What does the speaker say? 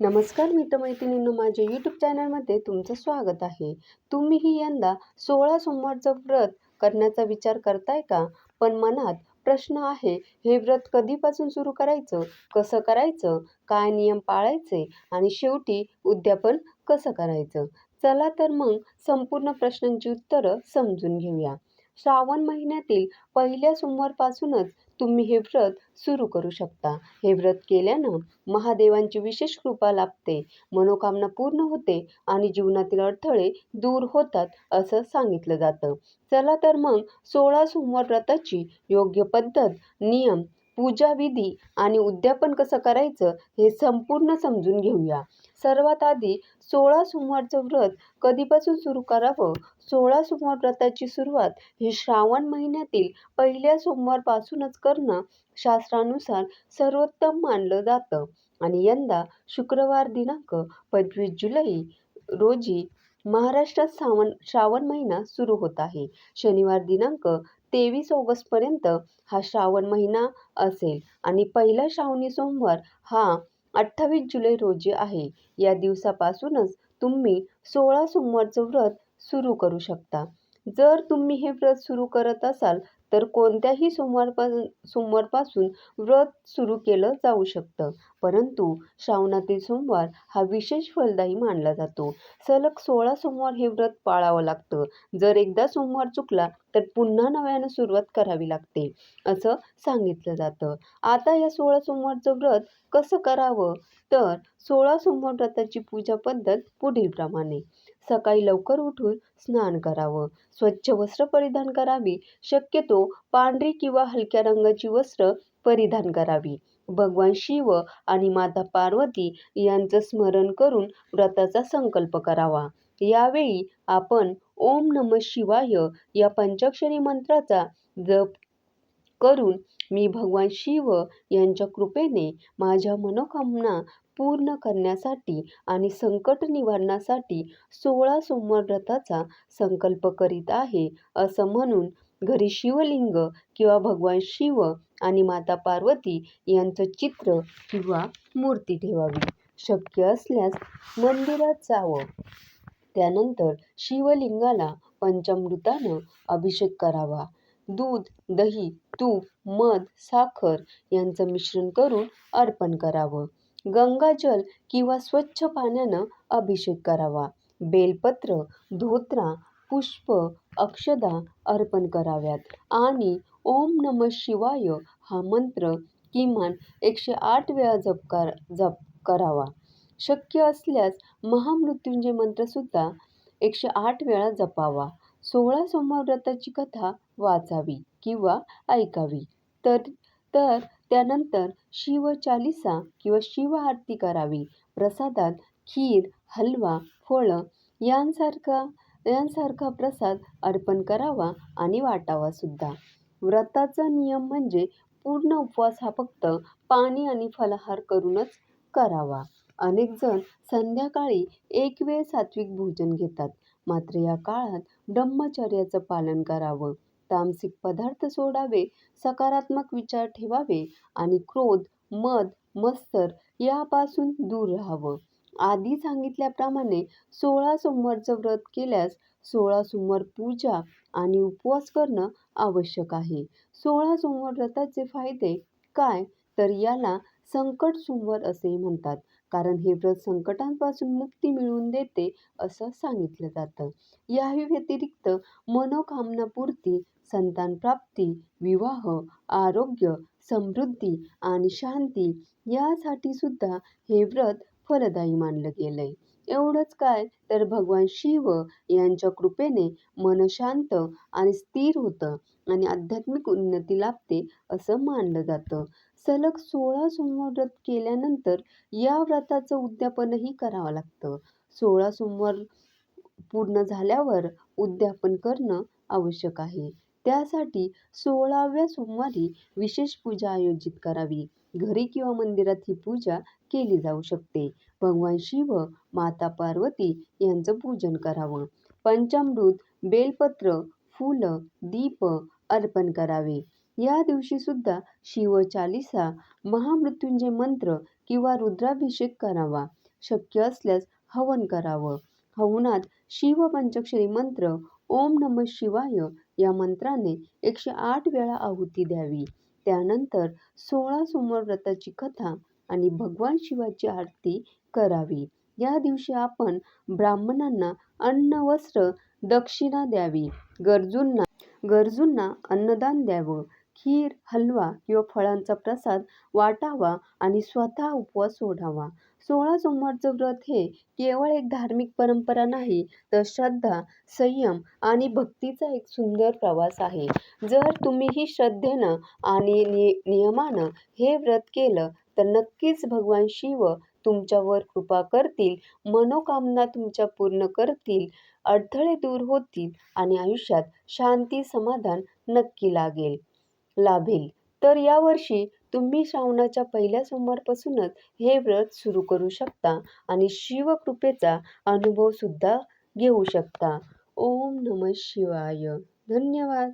नमस्कार मित्रमैत्रिणींनो माझ्या यूट्यूब चॅनलमध्ये तुमचं स्वागत आहे. तुम्हीही यंदा सोळा सोमवारचं व्रत करण्याचा विचार करताय का? पण मनात प्रश्न आहे हे व्रत कधीपासून सुरू करायचं कसं करायचं काय नियम पाळायचे आणि शेवटी उद्यापन कसं करायचं? चला तर मग संपूर्ण प्रश्नांची उत्तरं समजून घेऊया. श्रावण महिन्यातील पहिल्या सोमवारपासूनच तुम्ही हे व्रत सुरू करू शकता. हे व्रत केल्यानं महादेवांची विशेष कृपा लाभते मनोकामना पूर्ण होते आणि जीवनातील अडथळे दूर होतात असं सांगितलं जातं. चला तर मग सोळा सोमवार व्रताची योग्य पद्धत नियम पूजाविधी आणि उद्यापन कसं करायचं हे संपूर्ण समजून घेऊया. सर्वात आधी सोळा सोमवारचं व्रत कधीपासून सुरू करावं? सोळा सोमवार व्रताची सुरुवात ही श्रावण महिन्यातील पहिल्या सोमवारपासूनच करणं शास्त्रानुसार सर्वोत्तम मानलं जातं. आणि यंदा शुक्रवार दिनांक पंचवीस जुलै रोजी महाराष्ट्रात श्रावण श्रावण महिना सुरू होत आहे. शनिवार दिनांक तेवीस ऑगस्टपर्यंत हा श्रावण महिना असेल. आणि पहिला श्रावणी सोमवार हा अठ्ठावीस जुलै रोजी आहे. या दिवसापासूनच तुम्ही सोळा सोमवारचं व्रत सुरू करू शकता. जर तुम्ही हे व्रत सुरू करत असाल तर कोणत्याही सोमवारपासून सोमवारपासून व्रत सुरू केलं जाऊ शकतं. परंतु श्रावणातील सोमवार हा विशेष फलदायी मानला जातो. सलग सोळा सोमवार हे व्रत पाळावं लागतं. जर एकदा सोमवार चुकला तर पुन्हा नव्यानं सुरुवात करावी लागते असं सांगितलं जातं. आता या सोळा सोमवारचं व्रत कसं करावं? तर सोळा सोमवार व्रताची पूजा पद्धत पुढीलप्रमाणे. सकाळी लवकर उठून स्नान करावं. स्वच्छ वस्त्र परिधान करावी. शक्यतो पांढरी किंवा हलक्या रंगाची वस्त्र परिधान करावी. भगवान शिव आणि माता पार्वती यांचं स्मरण करून व्रताचा संकल्प करावा. यावेळी आपण ओम नम शिवाय या पंचाक्षरी मंत्राचा जप करून मी भगवान शिव यांच्या कृपेने माझ्या मनोकामना पूर्ण करण्यासाठी आणि संकट निवारणासाठी सोळा सोमवार व्रताचा संकल्प करीत आहे असं म्हणून घरी शिवलिंग किंवा भगवान शिव आणि माता पार्वती यांचं चित्र किंवा मूर्ती ठेवावी. शक्य असल्यास मंदिरात जावं. त्यानंतर शिवलिंगाला पंचामृतानं अभिषेक करावा. दूध दही तूप मध साखर यांचं मिश्रण करून अर्पण करावं. गंगाजल किंवा स्वच्छ पाण्यानं अभिषेक करावा. बेलपत्र धोत्रा पुष्प अक्षदा अर्पण कराव्यात. आणि ओम नम शिवाय हा मंत्र किमान एकशे आठ वेळा जप कर जप करावा. शक्य असल्यास महामृत्युंजय मंत्रसुद्धा एकशे आठ वेळा जपावा. सोळा सोमवार व्रताची कथा वाचावी किंवा ऐकावी. तर तर त्यानंतर शिव चालिसा किंवा शिव आरती करावी. प्रसादात खीर हलवा फळं यांसारखा यांसारखा प्रसाद अर्पण करावा आणि वाटावा सुद्धा. व्रताचा नियम म्हणजे पूर्ण उपवास हा फक्त पाणी आणि फलाहार करूनच करावा. अनेक जण संध्याकाळी एक वेळ सात्विक भोजन घेतात. मात्र या काळात ब्रह्मचर्याचं पालन करावं. तामसिक पदार्थ सोडावे सकारात्मक विचार ठेवावे आणि क्रोध मद मत्सर यापासून दूर राहावं. आधी सांगितल्याप्रमाणे सोळा सोमवारचं व्रत केल्यास सोळा सोमवार पूजा आणि उपवास करणं आवश्यक आहे. सोळा सोमवार व्रताचे फायदे काय? तर याला संकट सोमवार असे म्हणतात. कारण हे व्रत संकटांपासून मुक्ती मिळवून देते असं सांगितलं जातं. याही व्यतिरिक्त मनोकामनापूर्ती संतानप्राप्ती विवाह आरोग्य समृद्धी आणि शांती यासाठी सुद्धा हे व्रत फलदायी मानलं गेलंय. एवढंच काय? तर भगवान शिव यांच्या कृपेने मन शांत आणि स्थिर होतं आणि आध्यात्मिक उन्नती लाभते असं मानलं जातं. सलग सोळा सोमवार व्रत केल्यानंतर या व्रताचं उद्यापनही करावं लागतं. सोळा सोमवार पूर्ण झाल्यावर उद्यापन करणं आवश्यक आहे. त्यासाठी सोळाव्या सोमवारी विशेष पूजा आयोजित करावी. घरी किंवा मंदिरात ही पूजा केली जाऊ शकते. भगवान शिव माता पार्वती यांचं पूजन करावं. पंचामृत बेलपत्र फुलं दीप अर्पण करावे. या दिवशी सुद्धा शिव चालिसा महामृत्युंजय मंत्र किंवा रुद्राभिषेक करावा. शक्य असल्यास हवन करावं. हवनात शिवपंचाक्षरी मंत्र ओम नम शिवाय या मंत्राने एकशे आठ वेळा आहुती द्यावी. त्यानंतर सोळा सोमवार व्रताची कथा आणि भगवान शिवाची आरती करावी. या दिवशी आपण ब्राह्मणांना अन्न वस्त्र दक्षिणा द्यावी. गरजूंना गरजूंना अन्नदान द्यावं. खीर हलवा किंवा फळांचा प्रसाद वाटावा आणि स्वतः उपवास सोडावा. सोळा सोमवारचं व्रत हे केवळ एक धार्मिक परंपरा नाही तर श्रद्धा संयम आणि भक्तीचा एक सुंदर प्रवास आहे. जर तुम्हीही श्रद्धेनं आणि नि नियमानं हे व्रत केलं तर नक्कीच भगवान शिव तुमच्यावर कृपा करतील मनोकामना तुमच्या पूर्ण करतील अडथळे दूर होतील आणि आयुष्यात शांती समाधान नक्की लागेल. लाभेल. तर यावर्षी तुम्ही श्रावणाच्या पहिल्या सोमवारपासूनच हे व्रत सुरू करू शकता आणि शिवकृपेचा अनुभव सुद्धा घेऊ शकता. ओम नम शिवाय. धन्यवाद.